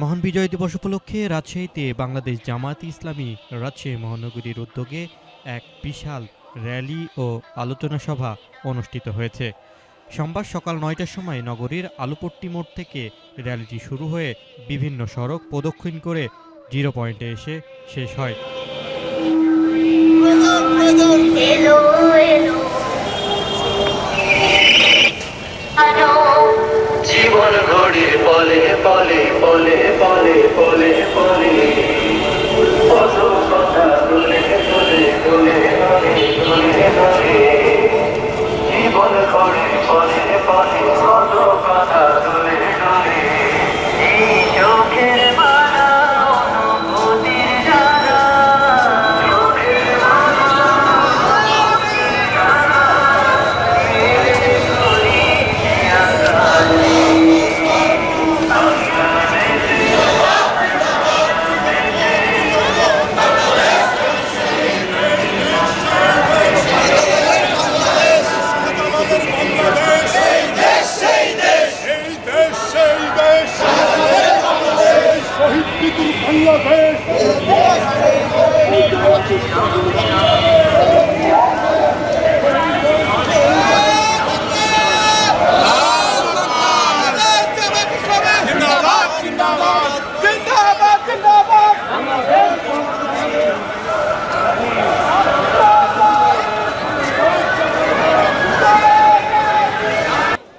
মহান বিজয় দিবস উপলক্ষে রাজশাহীতে বাংলাদেশ জামায়াত ইসলামী রাজশাহী মহানগরীর উদ্যোগে এক বিশাল র্যালি ও আলোচনা সভা অনুষ্ঠিত হয়েছে। সোমবার সকাল নয়টার সময় নগরীর আলুপট্টি মোড় থেকে র্যালিটি শুরু হয়ে বিভিন্ন সড়ক প্রদক্ষিণ করে জিরো পয়েন্টে এসে শেষ হয়। বলে বলে বলে বলে। কত কথা বলে জীবন ঘড়ির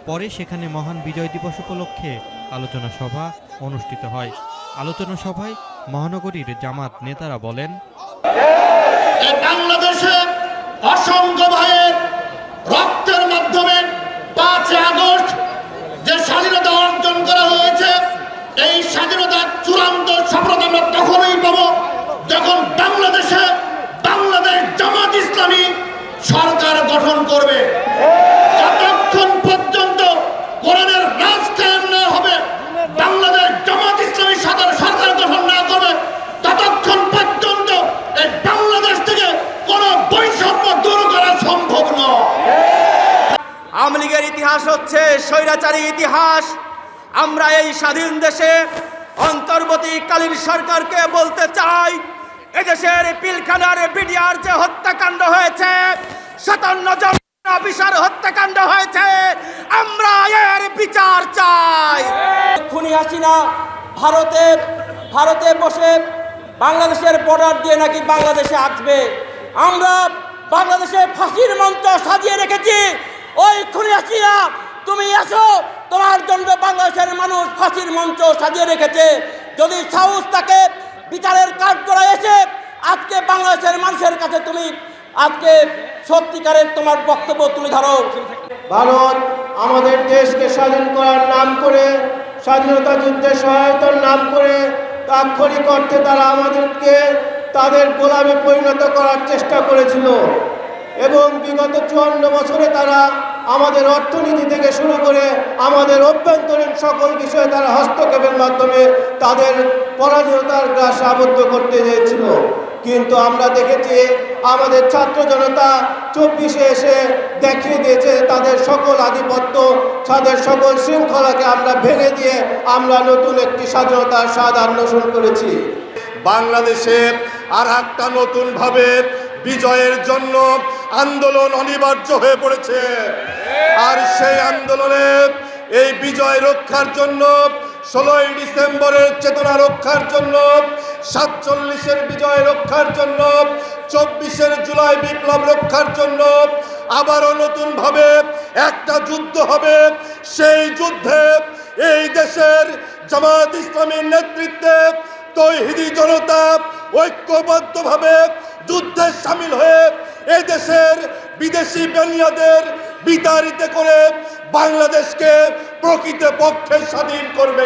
পরে সেখানে মহান বিজয় দিবস উপলক্ষে আলোচনা সভা অনুষ্ঠিত হয়। আলোচনা সভায় মহানগরীর জামাত নেতারা বলেন বাংলাদেশের বাংলাদেশে অসংখ্য ভাইয়ের রক্তের মাধ্যমে পাঁচ আগস্ট যে স্বাধীনতা অর্জন করা এই স্বাধীনতার চূড়ান্ত সফলতা আমরা তখনই পাব যখন বাংলাদেশে বাংলাদেশ জামাত ইসলামী সরকার গঠন করবে যতক্ষণ পর্যন্ত কোরআনের রাজ কায়েম না হবে বাংলাদেশ জামাত ইসলামী সাধারণ সরকার গঠন না করবে ততক্ষণ পর্যন্ত এই বাংলাদেশ থেকে কোন বৈষম্য দূর করা সম্ভব নয় আওয়ামী লীগের ইতিহাস হচ্ছে স্বৈরাচারী ইতিহাস। আমরা এই স্বাধীন দেশে অন্তর্বর্তীকালীন সরকারকে বলতে চাই, এদেশের পিলখানার বিডিআর যে হত্যাকাণ্ড হয়েছে, সাতান্ন জন অফিসার হত্যাকাণ্ড হয়েছে, আমরা এর বিচার চাই। খুনি হাসিনা ভারতে ভারতে বসে বাংলাদেশের বর্ডার দিয়ে নাকি বাংলাদেশে আসবে। আমরা বাংলাদেশে ফাঁসির মঞ্চ সাজিয়ে রেখেছি ওই হাসিনা, তুমি এসো তোমার জন্য বাংলাদেশের মানুষ ফাঁসির মঞ্চ সাজিয়ে রেখেছে। যদি সাহস থাকে, বিচারের কাজ করা এসে আজকে বাংলাদেশের মানুষের কাছে তুমি, আজকে সত্যিকারের তোমার বক্তব্য তুলে ধরো। ভারত আমাদের দেশকে স্বাধীন করার নাম করে, স্বাধীনতা যুদ্ধে সহায়তার নাম করে আক্ষরিক অর্থে তারা আমাদেরকে তাদের গোলামে পরিণত করার চেষ্টা করেছিল। এবং বিগত চুয়ান্ন বছরে তারা আমাদের অর্থনীতি থেকে শুরু করে আমাদের অভ্যন্তরীণ সকল বিষয়ে তারা হস্তক্ষেপের মাধ্যমে তাদের পরাধীনতার গ্রাস আবদ্ধ করতে চেয়েছিল। কিন্তু আমরা দেখেছি আমাদের ছাত্র জনতা চব্বিশে এসে দেখিয়ে দিয়েছে তাদের সকল আধিপত্য, তাদের সকল শৃঙ্খলাকে আমরা ভেঙে দিয়ে আমরা নতুন একটি স্বাধীনতার স্বাদ আন্বেষণ করেছি। বাংলাদেশের আর একটা নতুন ভাবে বিজয়ের জন্য আন্দোলন অনিবার্য হয়ে পড়েছে। আর সেই আন্দোলনে এই বিজয় রক্ষার জন্য ষোলোই ডিসেম্বরের চেতনা রক্ষার জন্য, সাতচল্লিশের বিজয় রক্ষার জন্য, চব্বিশের জুলাই বিপ্লব রক্ষার জন্য আবারও নতুনভাবে একটা যুদ্ধ হবে। সেই যুদ্ধে এই দেশের জামাত ইসলামীর নেতৃত্বে তৌহিদি জনতা ঐক্যবদ্ধভাবে যুদ্ধে সামিল হয়ে এই দেশের বিদেশি বেনিয়াদের বিতাড়িত করে বাংলাদেশকে প্রকৃত পক্ষে স্বাধীন করবে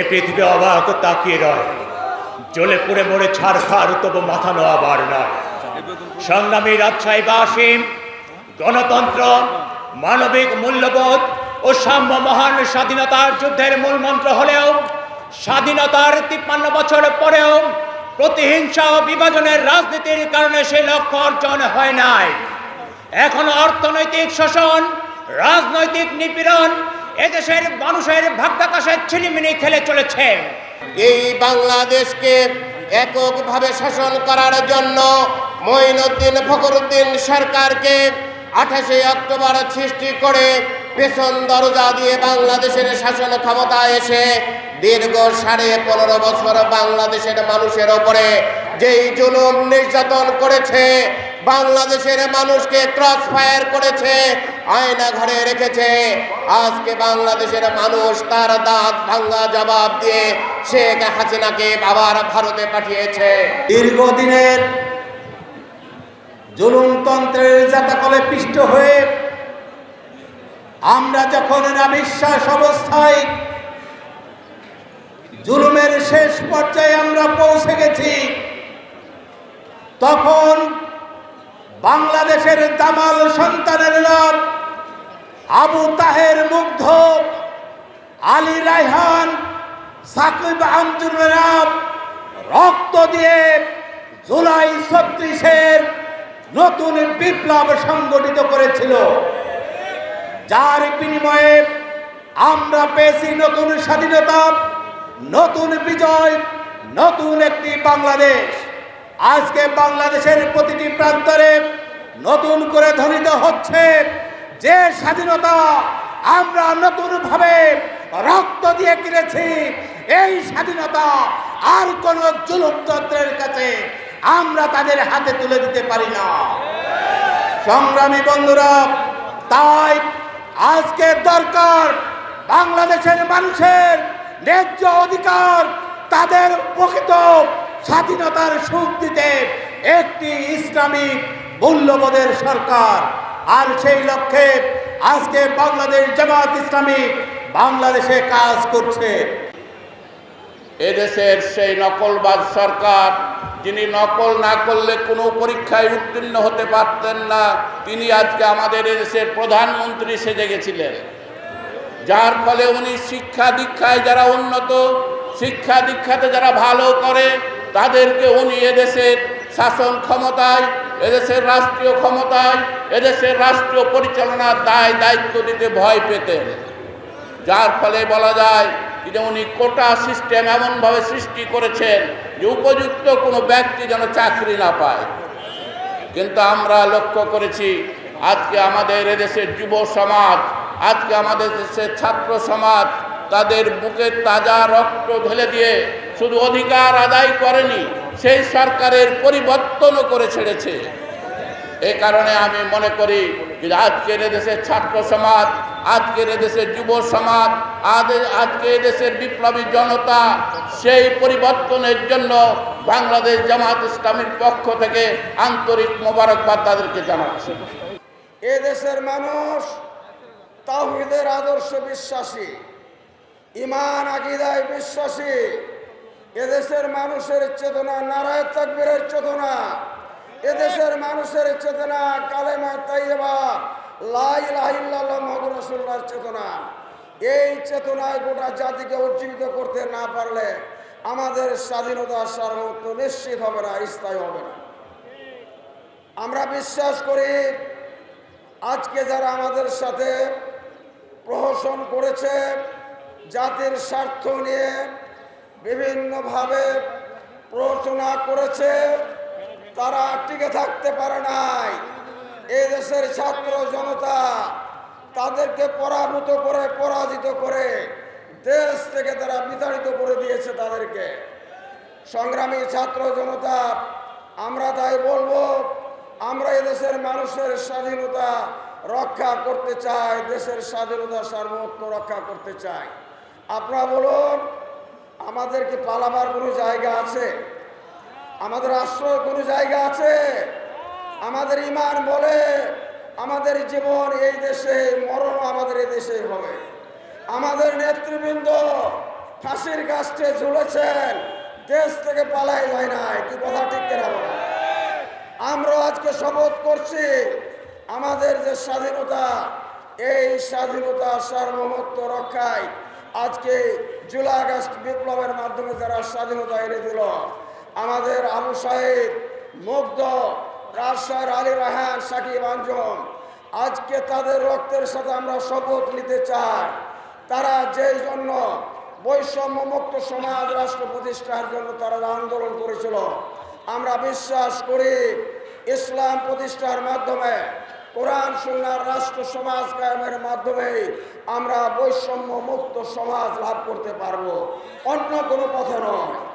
এ পৃথিবী অবাক তাকিয়ে রয়। জ্বলে পুড়ে মরে ছাড়খাড় তবু মাথা নোয়াবার নয়। সংগ্রামী রাজশাহী রাজশাহীবাসী গণতন্ত্র, মানবিক মূল্যবোধ ও সাম্য মহান স্বাধীনতার যুদ্ধের মূল মন্ত্র হলেও, স্বাধীনতার তিপ্পান্ন বছর পরেও প্রতিহিংসা ও বিভাজনের রাজনীতির কারণে সেই লক্ষ্য অর্জন হয় নাই। এখন অর্থনৈতিক শোষণ, রাজনৈতিক নিপীড়ন এদেশের মানুষের ভাগ্যাকাশের ছিনিমিনি খেলে চলেছে। এই বাংলাদেশকে এককভাবে শাসন করার জন্য মঈনুদ্দিন ফখরুদ্দিন সরকারকে আঠাশে অক্টোবর সৃষ্টি করে পেছন দরজা দিয়ে বাংলাদেশের শাসন ক্ষমতা এসে দীর্ঘ সাড়ে পনেরো বছর বাংলাদেশের মানুষের ওপরে যেই জুলুম নির্যাতন করেছে, বাংলাদেশের মানুষকে ক্রস ফায়ার করেছে, আয়না ঘরে রেখেছে। আজকে বাংলাদেশের মানুষ তার দাঁত ভাঙ্গা জবাব দিয়ে শেখ হাসিনাকে আবার ভারতে পাঠিয়েছে। দীর্ঘদিনের জুলুমতন্ত্রের জাতাকলে পিষ্ট হয়ে আমরা যখন নাবিশ্বাস অবস্থায় জুলুমের শেষ পর্যায়ে আমরা পৌঁছে গেছি। তখন বাংলাদেশের দামাল সন্তানের নাম আবু তাহের মুগ্ধ, আলী রায়হান, সাকিব আমজুরের নাম রক্ত দিয়ে জুলাই ছত্রিশের নতুন বিপ্লব সংগঠিত করেছিল। যার বিনিময়ে আমরা পেয়েছি নতুন স্বাধীনতা নতুন বিজয়, নতুন একটি বাংলাদেশ। আজকে বাংলাদেশের প্রতিটি প্রান্তরে নতুন করে ধ্বনিত হচ্ছে যে স্বাধীনতা আমরা নতুনভাবে রক্ত দিয়ে কিনেছি, এই স্বাধীনতা আর কোন জুলুমতন্ত্রের কাছে আমরা তাদের হাতে তুলে দিতে পারি না। সংগ্রামী বন্ধুরা, তাই আজকে দরকার বাংলাদেশের মানুষের ন্যায্য অধিকার তাদের প্রকৃত স্বাধীনতার সুখ দিতে একটি ইসলামিক মূল্যবোধের সরকার। আর সেই লক্ষ্যে আজকে বাংলাদেশ জামাত ইসলামী বাংলাদেশে কাজ করছে। এদেশের সেই নকলবাজ সরকার, যিনি নকল না করলে কোনো পরীক্ষায় উত্তীর্ণ হতে পারতেন না, তিনি আজকে আমাদের এদেশের প্রধানমন্ত্রী সেজে গেছিলেন। যার ফলে উনি শিক্ষা দীক্ষায় যারা উন্নত, শিক্ষা দীক্ষাতে যারা ভালো করে, তাদেরকে উনি এদেশের শাসন ক্ষমতায় এদেশের রাষ্ট্রীয় ক্ষমতায় এদেশের রাষ্ট্রীয় পরিচালনার দায় দায়িত্ব দিতে ভয় পেতেন। যার ফলে বলা যায় যে উনি কোটা সিস্টেম এমনভাবে সৃষ্টি করেছেন যে উপযুক্ত কোনো ব্যক্তি যেন চাকরি না পায়। কিন্তু আমরা লক্ষ্য করেছি, আজকে আমাদের এদেশের যুব সমাজ আজকে আমাদের দেশের ছাত্র সমাজ তাদের বুকের তাজা রক্ত ঢেলে দিয়ে শুধু অধিকার আদায় করেনি, সেই সরকারের পরিবর্তনও করে ছেড়েছে। এই কারণে আমি মনে করি আজকের দেশের ছাত্র সমাজ, আজকের দেশের যুব সমাজ আজকে দেশের বিপ্লবী জনতা, সেই পরিবর্তনের জন্য বাংলাদেশ জামাত ইসলামের পক্ষ থেকে আন্তরিক মোবারকবাদ তাদেরকে জানাচ্ছি। এ দেশের মানুষ তাহিদের আদর্শ বিশ্বাসী ইমান আকিদায় বিশ্বাসী, এদেশের মানুষের চেতনা, নারায় তাকবীরের চেতনা, এদেশের মানুষের চেতনা, কালেমা তাইবা লাই লাহিল্লাহ মহবুর রসুল্লাহর চেতনা। এই চেতনায় গোটা জাতিকে উজ্জীবিত করতে না পারলে আমাদের স্বাধীনতা সার্বত্র নিশ্চিত হবে না, স্থায়ী হবে না। আমরা বিশ্বাস করি, আজকে যারা আমাদের সাথে প্রহসন করেছে জাতির স্বার্থ নিয়ে বিভিন্নভাবে প্ররোচনা করেছে। তারা টিকে থাকতে পারে নাই। এই দেশের ছাত্র জনতা তাদেরকে পরাভূত করে, পরাজিত করে দেশ থেকে তারা বিতাড়িত করে দিয়েছে তাদেরকে। সংগ্রামী ছাত্র জনতা, আমরা তাই বলব, আমরা এদেশের মানুষের স্বাধীনতা রক্ষা করতে চাই দেশের স্বাধীনতা সার্বভৌমত্ব রক্ষা করতে চাই আপনারা বলুন, আমাদের কি পালাবার কোনো জায়গা আছে? আমাদের আশ্রয় কোনো জায়গা আছে? আমাদের ইমান বলে আমাদের জীবন এই দেশে, মরণ আমাদের এই দেশেই হবে। আমাদের নেতৃবৃন্দ ফাঁসির গাছটে ঝুলেছেন, দেশ থেকে পালাই যায় নাই। কি কথা ঠিক কেনা আমরা আজকে শপথ করছি আমাদের যে স্বাধীনতা, এই স্বাধীনতা সার্বভৌমত্ব রক্ষায় আজকে জুলাই আগস্ট বিপ্লবের মাধ্যমে যারা স্বাধীনতা এনে দিল, আমাদের আবু সাহেব, মুগ্ধ রাজশাহীর আলী রাহান সাকিব আঞ্জম আজকে তাদের রক্তের সাথে আমরা শপথ নিতে চাই। তারা যেই জন্য বৈষম্য মুক্ত সমাজ রাষ্ট্র প্রতিষ্ঠার জন্য তারা আন্দোলন করেছিল, আমরা বিশ্বাস করি ইসলাম প্রতিষ্ঠার মাধ্যমে কোরআন সুন্নার রাষ্ট্র, সমাজ কায়েমের মাধ্যমে আমরা বৈষম্য মুক্ত সমাজ লাভ করতে পারব। অন্য কোনো পথে নয়।